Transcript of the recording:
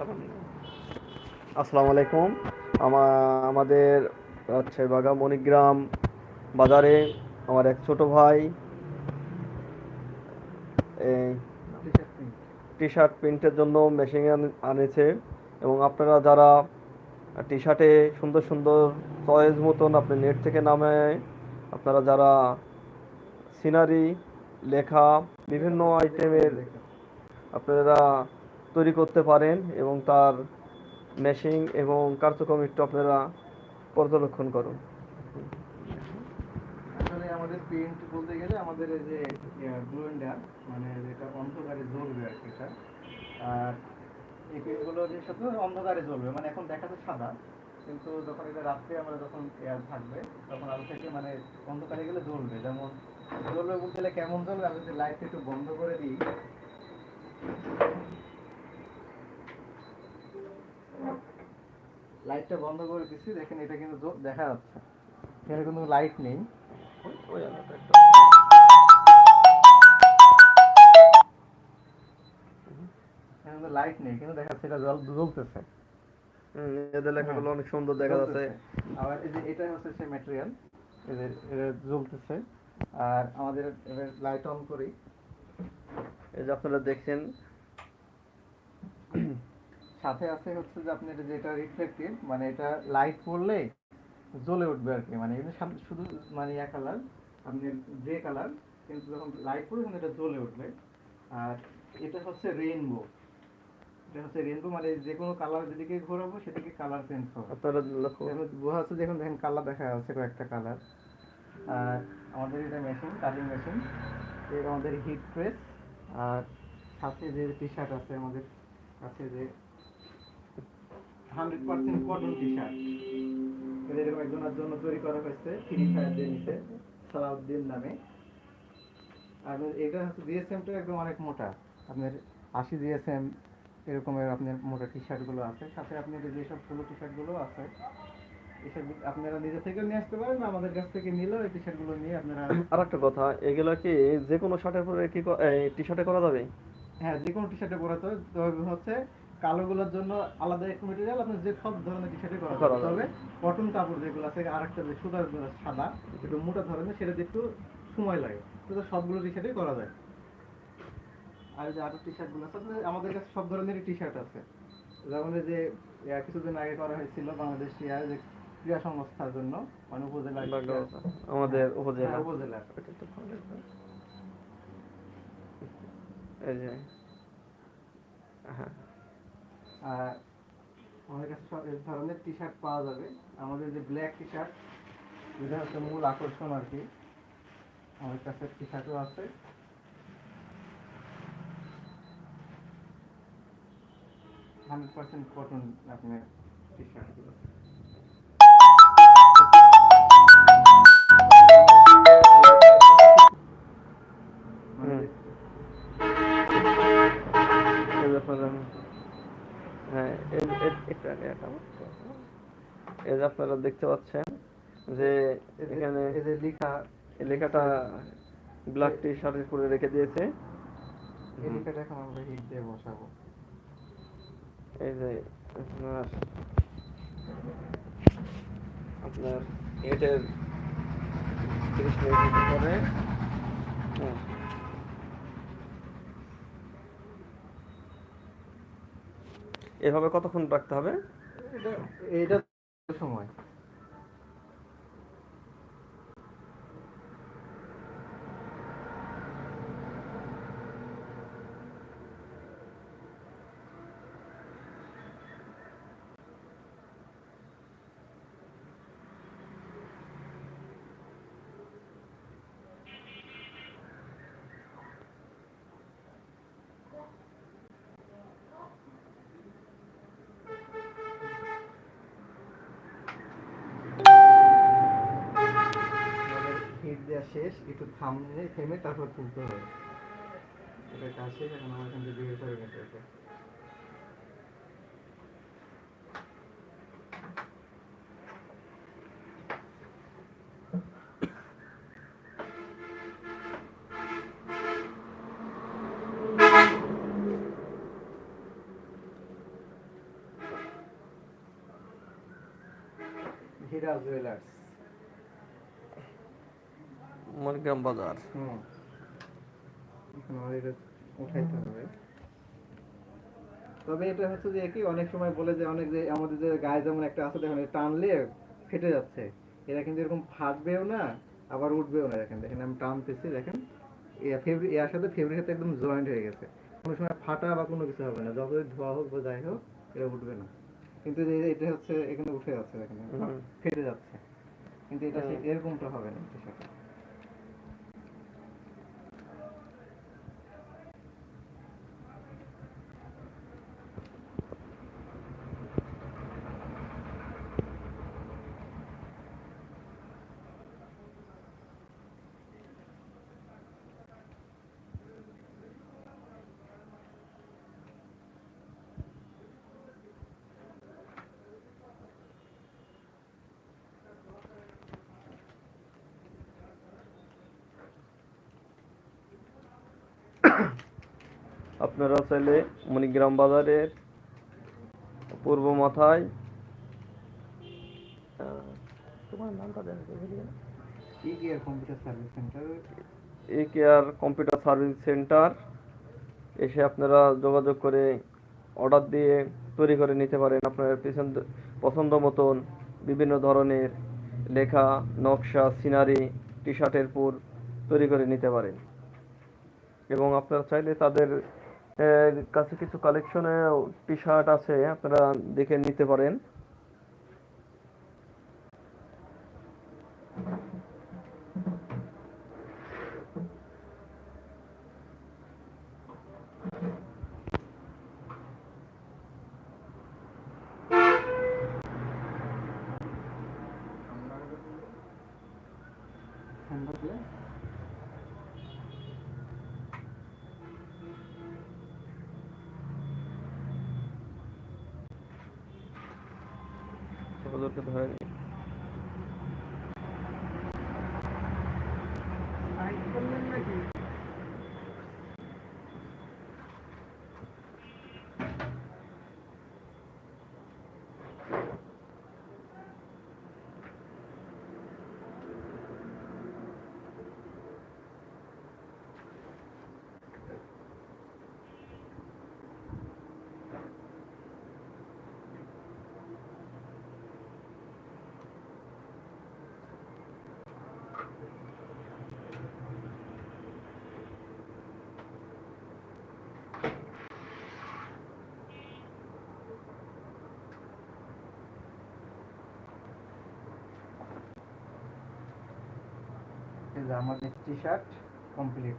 আসসালামু আলাইকুম। আমা- আমাদের রাজশাহী বাগা মণিগ্রাম বাজারে আমার এক ছোট ভাই টি শার্ট প্রিন্টের জন্য মেশিন আনেছে এবং আপনারা যারা টি শার্টে সুন্দর সুন্দর চয়েস মতন আপনি নেট থেকে নামে, আপনারা যারা সিনারি লেখা, বিভিন্ন আইটেমের আপনারা তৈরি করতে পারেন এবং তার মেশিং এবং কার্যক্রম একটু পর্যবেক্ষণ করুন। আসলে আমাদের প্রিন্ট বলতে গেলে আমাদের যে ব্লু মানে যেটা অন্ধকারে জ্বলবে আর কি আর এই প্রিন্টগুলো যে সাথে অন্ধকারে জ্বলবে মানে এখন দেখাতে সাদা, কিন্তু যখন এটা রাত্রে আমরা যখন এয়ার থাকবে, তখন আলো থেকে মানে অন্ধকারে গেলে জ্বলবে। যেমন জ্বলবে বলতে গেলে কেমন জ্বলবে? আমি যদি লাইটটা একটু বন্ধ করে দিই। লাইটটা বন্ধ করে দিচ্ছি দেখেন এটা কিন্তু দেখা যাচ্ছে। এখানে কোনো লাইট নেই। ওই আলোটা একটু। কিন্তু লাইট নেই কিন্তু দেখা যাচ্ছে এটা জল- জ্বলতেছে। এদের লেখাগুলো অনেক সুন্দর দেখা যাচ্ছে। জ্বলতেছে। আবার এই যে এটা হচ্ছে সেই ম্যাটেরিয়াল এদের জ্বলতেছে। আর আমাদের এবার লাইট অন করি। এই যে আপনারা দেখছেন সাথে আছে হচ্ছে যে আপনি এটা যেটা রিফ্লেক্টিভ মানে এটা লাইট পড়লে জ্বলে উঠবে আর কি। মানে শুধু মানে ইয়া কালার আপনি গ্রে কালার কিন্তু যখন লাইট পড়বে তখন এটা জ্বলে উঠবে। আর এটা হচ্ছে রেইনবো এটা হচ্ছে রেইনবো মানে যে কোনো কালার যেদিকে ঘোরাবো সেদিকে কালার চেঞ্জ হবে। আপনারা বোঝা যাচ্ছে দেখুন, দেখেন কালার দেখা যাচ্ছে কয়েকটা কালার আর আমাদের এটা মেশিন কাটিং মেশিন এর আমাদের হিট প্রেস আর সাথে যে টি শার্ট আছে আমাদের কাছে যে hundred percent cotton T shirt এরকম একজনের জন্য তৈরি করা হয়েছে ফ্রি ফায়ার দিয়ে নিছে সালাউদ্দিন নামে। আর এটা হচ্ছে জিএসএমটা একদম অনেক মোটা। আপনার আশি জিএসএম এরকমের আপনার মোটা টি শার্টগুলো আছে। সাথে আপনার যেসব পুরো টি শার্টগুলো আছে এসব আপনারা নিজে থেকে নিয়ে আসতে পারেন আমাদের কাছ থেকে নিলেও এই টি শার্টগুলো নিয়ে আপনারা আর একটা কথা এগুলো কি যে কোনো শার্টের পরে কি টি শার্টে করা যাবে? হ্যাঁ যে কোনো টি শার্টে পরাতে হবে তবে হচ্ছে কালোগুলোর জন্য আলাদা এক মেটেরিয়াল আপনি যে সব ধরনের টি শার্টে করা। তবে কটন কাপড় যেগুলো আছে আর একটা যে সুতার সাদা একটু মোটা ধরনের সেটা দিয়ে একটু সময় লাগে। তো সবগুলো টি শার্টে করা যায়। আর যে আরও টি শার্টগুলো আছে আমাদের কাছে সব ধরনেরই টি শার্ট আছে। যেমন যে কিছুদিন আগে করা হয়েছিল বাংলাদেশ ক্রীড়া যে ক্রীড়া সংস্থার জন্য মানে উপজেলা আমাদের উপজেলা। হ্যাঁ, উপজেলা। ভালো লাগবে। এই যে হ্যাঁ। আমাদের কাছে সব ধরনের টি শার্ট পাওয়া যাবে। আমাদের যে ব্ল্যাক টি শার্ট যেটা হচ্ছে মূল আকর্ষণ আর কি। আমাদের কাছে টি শার্টও আছে। হান্ড্রেড পার্সেন্ট কটন আপনার টি শার্টগুলো হ্যাঁ এটা এটা এই যে আপনারা দেখতে পাচ্ছেন যে এখানে এই যে লেখা এই লেখাটা ব্ল্যাক টি শার্টের করে রেখে দিয়েছে। এই লেখাটা এখন আমরা হিট দিয়ে বসাবো। এই যে আপনার আপনার এটার তিরিশ মিনিট পরে হ্যাঁ। এভাবে কতক্ষণ রাখতে হবে? এটা এটা সময়। দেওয়া শেষ, একটু থামে থেমে তারপর তুলতে হবে। এটা কাজ শেষ, এখন আমার এখান থেকে হয়ে গেছে মণিগ্রাম বাজার। তবে এটা হচ্ছে যে কি অনেক সময় বলে যে অনেক যে আমাদের যে গায়ে যেমন একটা আছে দেখেন টানলে ফেটে যাচ্ছে। এরা কিন্তু এরকম ফাটবেও না আবার উঠবেও না। দেখেন দেখেন আমি টানতেছি দেখেন। এর সাথে ফেব্রিক সাথে একদম জয়েন্ট হয়ে গেছে। কোনো সময় ফাটা বা কোনো কিছু হবে না। যতই ধোয়া হোক বা যাই হোক এটা উঠবে না। কিন্তু যে এটা হচ্ছে এখানে উঠে যাচ্ছে দেখেন। ফেটে যাচ্ছে। কিন্তু এটা। এরকমটা হবে না টি-শার্টে। আপনারা চাইলে মণিগ্রাম বাজারের পূর্ব মাথায় তোমার নামটা computer service centre. A care computer service centre এসে আপনারা যোগাযোগ করে অর্ডার দিয়ে তৈরি করে নিতে পারেন। আপনার পছন্দ পছন্দ মতন বিভিন্ন ধরনের লেখা নকশা সিনারি টি শার্টের পুর তৈরি করে নিতে পারেন। এবং আপনারা চাইলে তাদের কাছে কিছু কালেকশনে টি শার্ট আছে, আপনারা দেখে নিতে পারেন। ছোটদেরকে ধরে নিই। এই যে আমাদের টি শার্ট কমপ্লিট